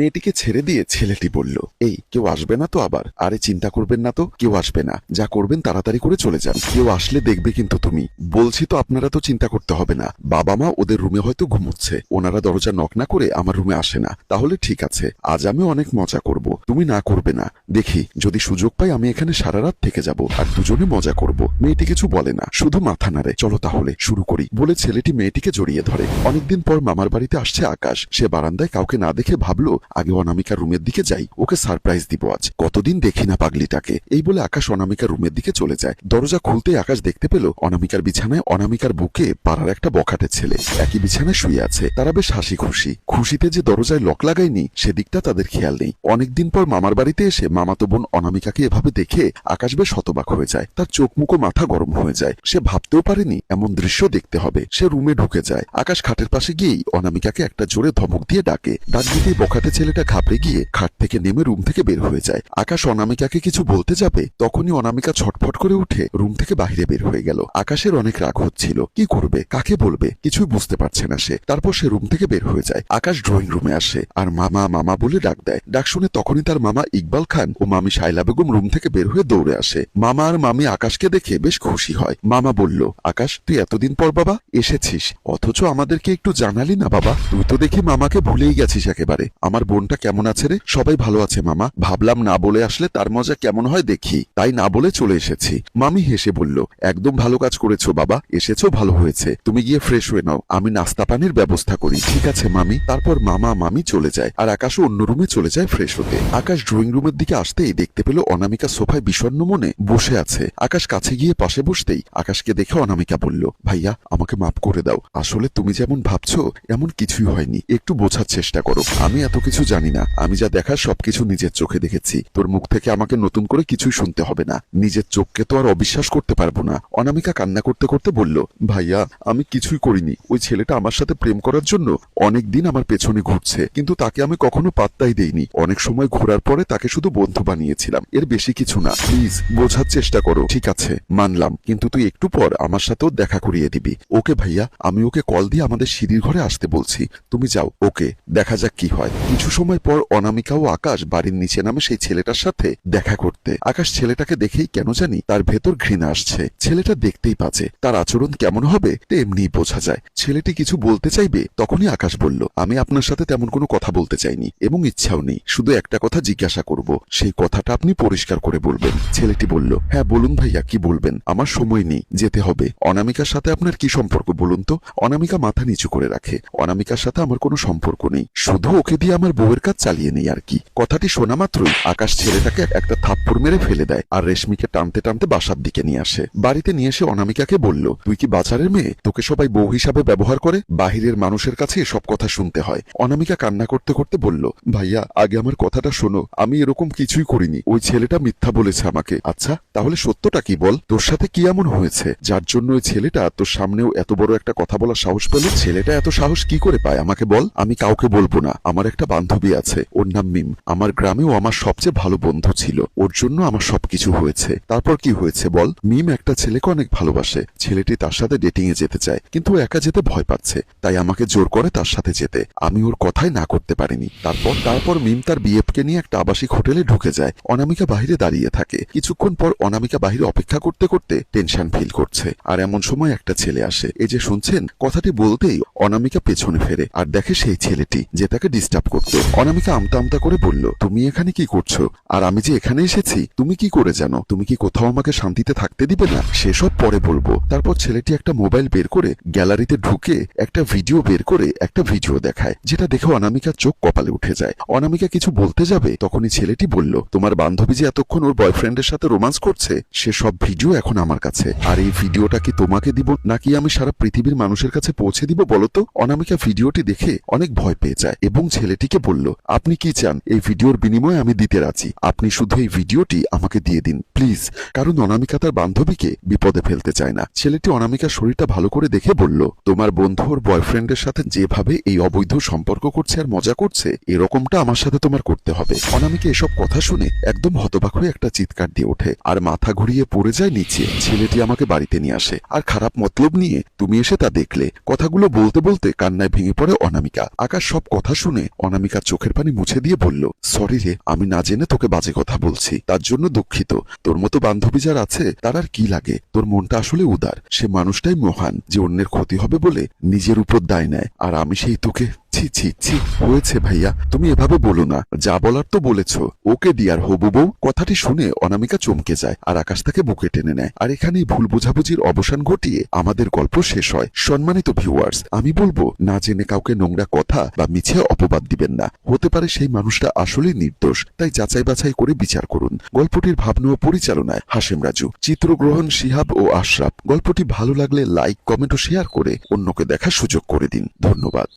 মেয়েটিকে ছেড়ে দিয়ে ছেলেটি বলল, এই, কেউ আসবে না তো আবার? আরে চিন্তা করবেন না তো, কেউ আসবে না। যা করবেন তাড়াতাড়ি করে চলে যান। কেউ আসলে দেখবে কিন্তু তুমি। বলছি তো আপনারা তো চিন্তা করতে হবে না। বাবা মা ওদের রুমে হয়তো ঘুমোচ্ছে। ওনারা দরজা নক না করে আমার রুমে আসে না। তাহলে ঠিক আছে। আজ আমি অনেক মজা করব। তুমি না করবে না। দেখি, যদি সুযোগ পাই আমি এখানে সারা রাত থেকে যাব আর দুজনে মজা করব। মেয়েটি কিছু বলে না। শুধু মাথা নাড়ে। চলো তাহলে, শুরু করি। বলে ছেলেটি মেয়েটিকে জড়িয়ে ধরে। অনেকদিন পর মামার বাড়িতে আসছে আকাশ। সে বারান্দায় কাউকে না দেখে ভাবলো আগে অনামিকার রুমের দিকে যাই, ওকে সারপ্রাইজ দিব আজ। কতদিন দেখি না পাগলিটাকে। এই বলে আকাশ অনামিকার রুমের দিকে চলে যায়। দরজা খুলতে আকাশ দেখতে পেল অনামিকার বিছানায় অনামিকার বুকে পাড়ার একটা বখাটে ছেলে। একই বিছানায় শুয়ে আছে। তারা বেশ হাসি খুশি খুশিতে যে দরজায় লক লাগায়নি, সেদিকটা তাদের খেয়াল নেই। অনেকদিন পর মামার বাড়িতে এসে মামাতো বোন অনামিকাকে এভাবে দেখে আকাশ বেশ হতবাক হয়ে যায়। তার চোখ মুখো মাথা গরম হয়ে যায়। সে ভাবতেও পারেনি এমন দৃশ্য দেখতে হবে। সে রুমে ঢুকে যায়। আকাশ খাটের পাশে গিয়েই অনামিকাকে একটা জোরে ধমক দিয়ে ডাকে। ডাক দিতেই বখাটে ছেলেটা ঘাবড়ে গিয়ে খাট থেকে নেমে রুম থেকে বের হয়ে যায়। আকাশ অনামিকাকে কিছু বলতে যাবে, তখনই অনামিকা ছটফট করে উঠে রুম থেকে বাইরে বের হয়ে গেল। আকাশের অনেক রাগ হচ্ছিল। কি করবে? কাকে বলবে? কিছুই বুঝতে পারছে না সে। তারপর সে রুম থেকে বের হয়ে যায়। আকাশ ড্রয়িং রুমে আসে আর মামা মামা বলে ডাক দেয়। ডাক শুনে তখনই তার মামা ইকবাল খান ও মামি শাইলা বেগম রুম থেকে বের হয়ে দৌড়ে আসে। মামা আর মামি আকাশকে দেখে বেশ খুশি হয়। মামা বলল, আকাশ, তুই এতদিন পর বাবা, এসেছিস। অথচ আমাদেরকে একটু জানালি না বাবা? তুই তো দেখি মামাকে ভুলেই গেছিস একেবারে। আমার বোনটা কেমন আছে রে? সবাই ভালো আছে মামা। ভাবলাম না বলে আসলে তার মজা কেমন হয় দেখি। তাই না বলে চলে এসেছি। মামি হেসে বলল, একদম ভালো কাজ করেছ বাবা, এসেছ ভালো হয়েছে। তুমি গিয়ে ফ্রেশ হয়ে নাও। আমি নাস্তা পানির ব্যবস্থা করি। ঠিক আছে মামি। তারপর মামা মামি চলে যায়। আর আকাশও অন্য রুমে চলে যায় ফ্রেশ হতে। আকাশ ড্রয়িং রুমের দিকে আসতেই দেখতে পেল অনামিকা সোফায় বিষণ্ণ মনে বসে আছে। আকাশ কাছে গিয়ে পাশে বসতেই আকাশকে দেখে অনামিকা বলল, ভাইয়া, আমাকে মাফ করে দাও। আসলে তুমি যেমন ভাবছ, এমন কিছুই হয়নি। একটু বোঝার চেষ্টা করো। আমি এত কিছু জানি না। আমি যা দেখার সবকিছু নিজের চোখে দেখেছি। তোর মুখ থেকে আমাকে নতুন করে কিছুই শুনতে হবে না। নিজের চোখকে তো আর অবিশ্বাস করতে পারব না। অনামিকা কান্না করতে করতে বলল, ভাইয়া, আমি কিছুই করিনি। ওই ছেলেটা আমার সাথে প্রেম করার জন্য অনেক দিন আমার পেছনে ঘুরছে। কিন্তু তাকে আমি কখনো পাত্তাই দেইনি। অনেক সময় ঘোরার পরে তাকে শুধু বন্ধু বানিয়েছিলাম। এর বেশি কিছু না। প্লিজ, বোঝার চেষ্টা করো। ঠিক আছে, মানলাম। কিন্তু তুই একটু পর আমার সাথেও দেখা করিয়ে দিবি। ওকে ভাইয়া, আমি ওকে কল দিয়ে আমাদের সিঁড়ির ঘরে আসতে বলছি। তুমি যাও, ওকে। দেখা যাক কি হয়। কিছু সময় পর অনামিকা ও আকাশ বাড়ির নিচে নামে সেই ছেলেটার সাথে দেখা করতে। আকাশ ছেলেটাকে দেখেই কেন জানি তার ভেতর ঘৃণা আসছে। ছেলেটা দেখতেই পাচ্ছে, তার আচরণ কেমন হবে তা এমনিই বোঝা যায়। ছেলেটি কিছু বলতে চাইবে তখনই আকাশ বলল, আমি আপনার সাথে তেমন কোনো কথা বলতে চাইনি এবং ইচ্ছাও নেই, শুধু একটা কথা জিজ্ঞাসা করব, সেই কথাটা আপনি পরিষ্কার করে বলবেন। ছেলেটি বলল হ্যাঁ বলুন ভাইয়া, কি বলবেন? আমার সময় নেই, যেতে হবে। অনামিকার সাথে আপনার কি সম্পর্ক বলুন তো? অনামিকা মাথা নিচু করে রাখে, অনামিকার সাথে আমার কোনো সম্পর্ক নেই, শুধু ওকে দিয়ে আমার বউয়ের কাজ চালিয়ে নেই আর কি। কথাটি শোনা মাত্রই আকাশ ছেলেটাকে একটা থাপ্পড় মেরে ফেলে দেয় আর রেশমিকে টানতে টানতে বাসার দিকে নিয়ে আসে। বাড়িতে নিয়ে এসে অনামিকাকে বলল, তুই কি বাজারের মেয়ে? তোকে সবাই বউ হিসাবে ব্যবহার করে? বাহিরের মানুষের কাছে এসব কথা শুনতে হয়। অনামিকা কান্না করতে করতে বলল, ভাইয়া, আগে আমার কথাটা শোনো। আমি এরকম কিছুই করিনি। ওই ছেলেটা মিথ্যা বলেছে আমাকে। আচ্ছা তাহলে সত্যটা কি বল? তোর সাথে কি এমন হয়েছে? যার জন্য ওই ছেলেটা তোর সামনেও এত বড় একটা কথা বলার সাহস পেল? ছেলেটা এত সাহস কি করে পায় আমাকে বল? আমি কাউকে বলব না। আমার একটা বান্ধবী আছে। ওর নাম মিম। আমার গ্রামেও আমার সবচেয়ে ভালো বন্ধু ছিল। ওর জন্য আমার সবকিছু হয়েছে। তারপর কি হয়েছে বল? মিম একটা ছেলেকে অনেক ভালোবাসে। ছেলেটি তার সাথে ডেটিং এ যেতে চায়, কিন্তু একা যেতে ভয় পাচ্ছে। তাই আমাকে জোর করে তার সাথে যেতে। আমি ওর কথাই না করতে পারিনি। তারপর তারপর মিম তার বিএফকে নিয়ে একটা আবাসিক হোটেলে ঢুকে যায়। অনামিকা বাহিরে দাঁড়িয়ে থাকে। কিছুক্ষণ পর অনামিকা বাহিরে অপেক্ষা করতে করতে টেনশন ফিল করছে। আর এমন সময় একটা ছেলে আসে। এই যে শুনছেন, কথাটি বলতেই অনামিকা পেছনে ফেরে। আর দেখে সেই ছেলেটি, যে তাকে ডিস্টার্ব করতো অনামিকা আমতা আমতা করে বলল, তুমি এখানে কি করছ? আর আমি যে এখানে এসেছি, তুমি কি করে জানো? তুমি কি কোথাও আমাকে শান্তিতে থাকতে দিবে না? সেসব পরে বলব। তারপর ছেলেটি একটা মোবাইল বের করে গ্যালারিতে ঢুকে একটা ভিডিও বের করে একটা ভিডিও দেখায়, যেটা দেখে অনামিকার চোখ কপালে উঠে যায়। অনামিকা কিছু বলতে যাবে, তখনই ছেলেটি বলল, তোমার বান্ধবী যে এতক্ষণ ওর বয়ফ্রেন্ডের সাথে রোমান্স করছে, সে সব ভিডিও এখন আমার কাছে। আর এই ভিডিওটা কি তোমাকে দিব, নাকি আমি সারা পৃথিবীর মানুষের কাছে পৌঁছে দিব বলতো অনামিকা ভিডিওটি দেখে অনেক ভয় পেয়ে যায় এবং ছেলেটিকে বলল, আপনি কি চান? এই ভিডিওর বিনিময়ে আমি দিতে রাজি। আপনি শুধু এই ভিডিওটি আমাকে দিয়ে দিন, প্লিজ। কারণ অনামিকা তার বান্ধবীকে বিপদে ফেলতে চায় না। ছেলেটি অনামিকার শরীরটা ভালো করে দেখে বলল, তোমার বন্ধু ওর বয়ফ্রেন্ডের সাথে যেভাবে এই অবৈধ সম্পর্ক করছে আর মজা করছে, এরকমটা আমার সাথে তোমার করতে হবে। অনামিকা এসব কথা শুনে একদম হতবাক হয়ে একটা চিৎকার দিয়ে ওঠে, আর মাথা ঘুরিয়ে পড়ে যায় নিচে। ছেলেটি আমাকে বাড়িতে নিয়ে আসে, আর খারাপ মতলব নিয়ে তুমি এসে তা দেখলে। কথাগুলো বলতে বলতে কান্নায় ভেঙে পড়ে অনামিকা। আকাশ সব কথা শুনে অনামিকা অনামিকার চোখের পানি মুছে দিয়ে বলল, সরি রে, আমি না জেনে তোকে বাজে কথা বলছি। তার জন্য দুঃখিত। তোর মতো বান্ধবী যার আছে, তার আর কি লাগে? তোর মনটা আসলে উদার। সে মানুষটাই মহান, যে অন্যের ক্ষতি হবে বলে নিজের উপর দায় নেয়। আর আমি সেই তোকে ছি ছি ছি, হয়েছে ভাইয়া। তুমি এভাবে বলো না। যা বলার তো বলেছ। ওকে ডিয়ার হবু বউ, কথাটি শুনে অনামিকা চমকে যায় আর আকাশ তাকে বুকে টেনে নেয়। আর এখানেই ভুল বোঝাবুঝির অবসান ঘটিয়ে আমাদের গল্প শেষ হয়। সম্মানিত ভিউয়ার্স আমি বলব, না জেনে কাউকে নোংরা কথা বা মিছে অপবাদ দিবেন না। হতে পারে সেই মানুষটা আসলে নির্দোষ, তাই যাচাই বাছাই করে বিচার করুন। গল্পটির ভাবনা ও পরিচালনায় হাসেম রাজু, চিত্রগ্রহণ শিহাব ও আশরাফ। গল্পটি ভালো লাগলে লাইক কমেন্ট ও শেয়ার করে অন্যকে দেখার সুযোগ করে দিন। ধন্যবাদ।